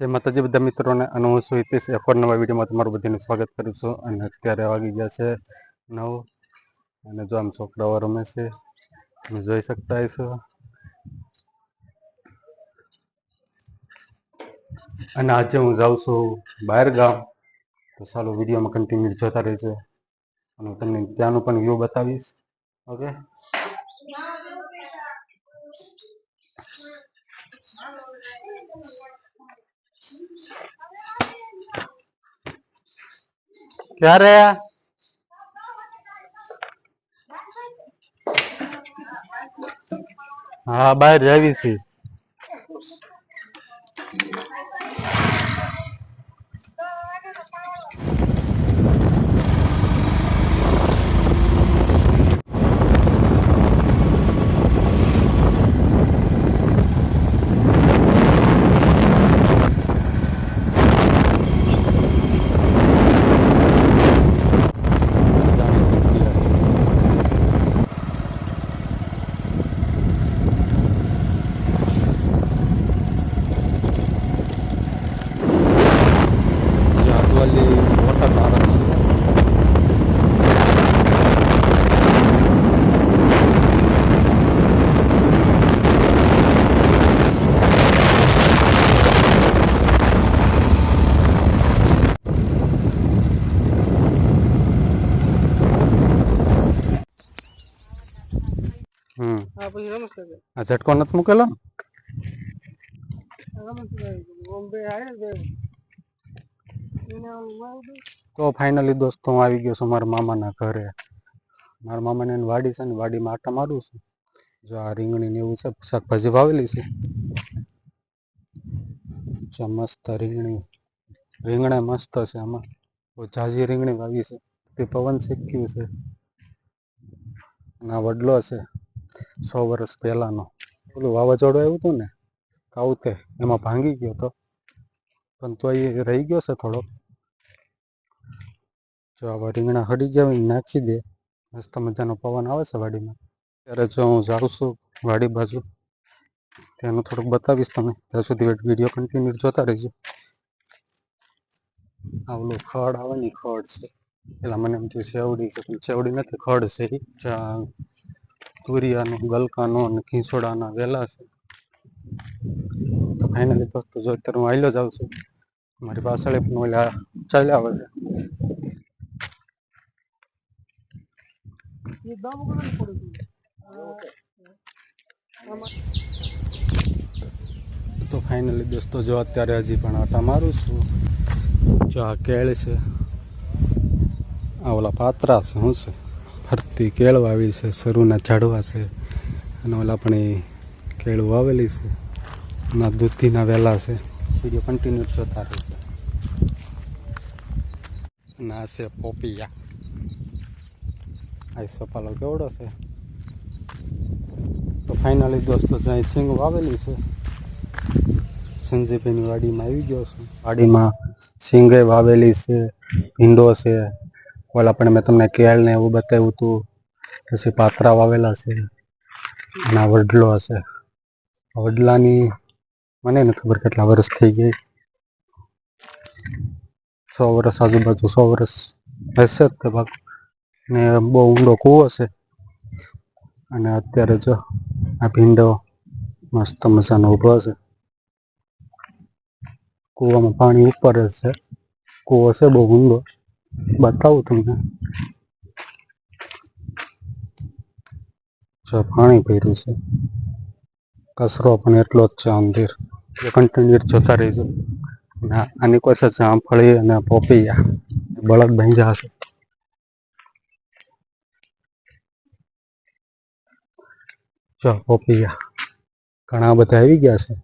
જય માતાજી, બધા મિત્રોને અને હું છું હિતેશ. એક વાર નવા વિડીયોમાં તમારું બધાનું સ્વાગત કરું છું અને અત્યારે વાગી ગયા છે નવ. અને જો આમ છોકરાઓ રમે છે, તમે જોઈ શકતા છો અને આજે હું જાઉં છું બહાર ગામ તો ચાલો વિડીયોમાં કન્ટિન્યુ જોતા રહેજો. અને હું તમને ત્યાંનું પણ વ્યૂ બતાવીશ. ઓકે? ક્યારે હા બહાર જાવી છે જાદવલી વોટર પાર્ક છે હમ હા પછી રમત કરે આ ઝટકો નથી મૂકેલો? ને? ને. તો ફાઇનલી દોસ્તો હું આવી ગયો છું મારા મામાના ઘરે. મારા મામાને વાડી છે ને વાડીમાં આટા મારું છું. જો આ રીંગણી ને એવું છે શાકભાજી વાવેલી છે. મસ્ત રીંગણી. રીંગણા મસ્ત છે આમાં. બહુ ઝાઝી રીંગણી વાવી છે. તે પવન શીખ્યું છે. અને આ વડલો છે. સો વર્ષ પહેલાંનો. પેલું વાવાઝોડું આવ્યું હતું ને કાઉતે એમાં ભાંગી ગયો તો. પણ તો એ રહી ગયો છે થોડોક. જો આવા રીંગણા હડી ગયા હોય નાખી દે. મસ્ત મજાનો પવન આવે છે વાડીમાં. ત્યારે જો હું જાઉં છું વાડી બાજુ, ત્યાંનું થોડુંક બતાવીશ તમે ત્યાં સુધી વીડિયો કન્ટિન્યુ જોતા રહેજો. આ ઓલું ખડ આવે ને ખડ છે. પેલા મને એમ થયું શેવડી છે, પણ શેવડી નથી, ખડ છે તુરિયાનું ગલકાનું અને ખીંચોડાના વેલા છે. તો ફાઇનલી દોસ્તો જો અત્યારે હું આવેલો જાઉં છું. મારી પાછળ પણ ઓલા ચાલ્યા આવે છે. તો ફાઇનલી દોસ્તો જો અત્યારે હજી પણ આટા મારું છું. જો આ કેળ છે. આ ઓલા પાત્રા છે શું છે? ફરતી કેળ વાવી છે, સરુના ઝાડવા છે. અને ઓલા પણ એ કેળ વાવેલી છે. ના દૂધીના વેલા છે. વીડિયો કન્ટિન્યુ જોતા રહેશે અને આ છે પોપિયા. આ સપાલો કેવડો છે? તો ફાઇનલી દોસ્તો, જો અહીં સિંગ વાવેલી છે. સંજયભાઈની વાડીમાં આવી ગયો છું. વાડીમાં સિંગે વાવેલી છે, ભીંડો છે. ઓલા પણ મેં તમને કેળ ને એવું બતાવ્યું હતું પછી પાતરા વાવેલા છે. અને આ વડલો હશે. વડલાની મને નથી ખબર કેટલા વર્ષ થઈ ગઈ. સો વર્ષ આજુબાજુ, સો વર્ષ હશે જ તે ભાગ ને બહુ ઊંડો કૂવો છે. અને અત્યારે જો આ ભીંડો મસ્ત મજાનો ઊભો છે. કૂવામાં પાણી ઉપર જ છે. કૂવો છે બહુ ઊંડો. બતાવું તમને. જો પાણી ભર્યું છે. કચરો પણ એટલો જ છે અંદર કન્ટિન્યુ જોતા રહીશું આની છે જામફળી અને પોપૈયા બળદ બાંધ્યા હશે. જો પોપૈયા ઘણા બધા આવી ગયા છે.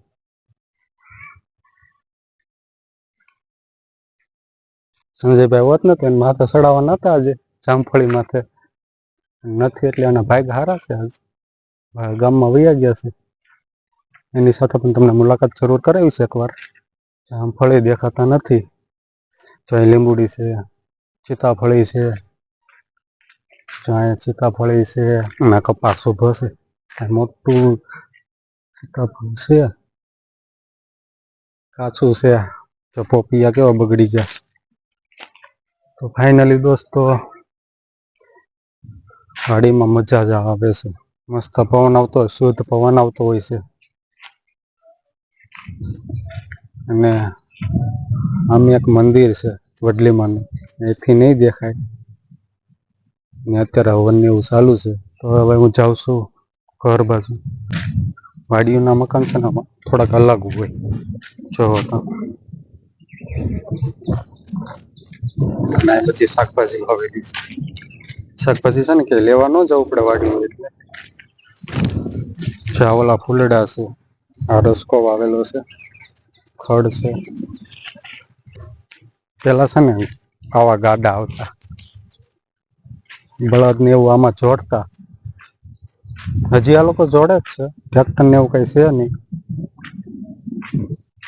સંજયભાઈ હોત ને તો એને માથે ચડાવવા નતા આજે જામફળી માથે. નથી એટલે એના ભાઈ હારા છે આજ. ગામમાં વૈયા ગયા છે. એની સાથે પણ તમને મુલાકાત જરૂર કરાવી છે એકવાર. જામફળી દેખાતા નથી. તો અહીં લીંબુડી છે, સીતાફળી છે, જો અહીંયા સીતાફળી છે અને કપાસ ઊભો છે. મોટું સીતાફળ છે. કાચું છે. તો પોપિયા કેવા બગડી ગયા છે. તો ફાઇનલી દોસ્તો, ગાડીમાં મજા જ આવે છે. મસ્ત પવન આવતો હોય, શુદ્ધ પવન આવતો હોય છે. અને આમ એક મંદિર છે, વડલીમાનું. એથી નહીં દેખાય. ને અત્યારે હવન એવું ચાલુ છે. તો હવે હું જાઉં છું ઘર બાજુ. વાડીઓના મકાન છે ને, થોડાક અલગ હોય. જો તો. અને બધી શાકભાજી વાવેલી છે શાકભાજી છે ને કે લેવા ન જવું પડે વાડીમાં એટલે. ચાવલા ફૂલડા છે, આ રસકો વાવેલો છે, ખડ છે. પેલા છે ને આવા ગાડા આવતા. બળદ ને એવું આમાં જોડતા. હજી આ લોકો જોડે જ છે ટ્રેક્ટર ને એવું કઈ છે નહીં.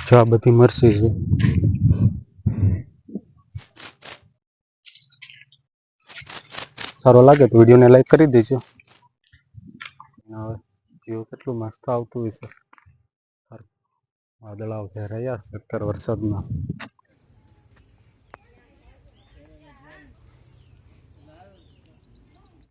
જો આ બધી મરસી છે. સારો લાગે તો વિડીયોને લાઈક કરી દેજો. જીઓ કેટલું મસ્ત આવતું હશે વાદળાઓ રહ્યા સત્તર વરસાદમાં.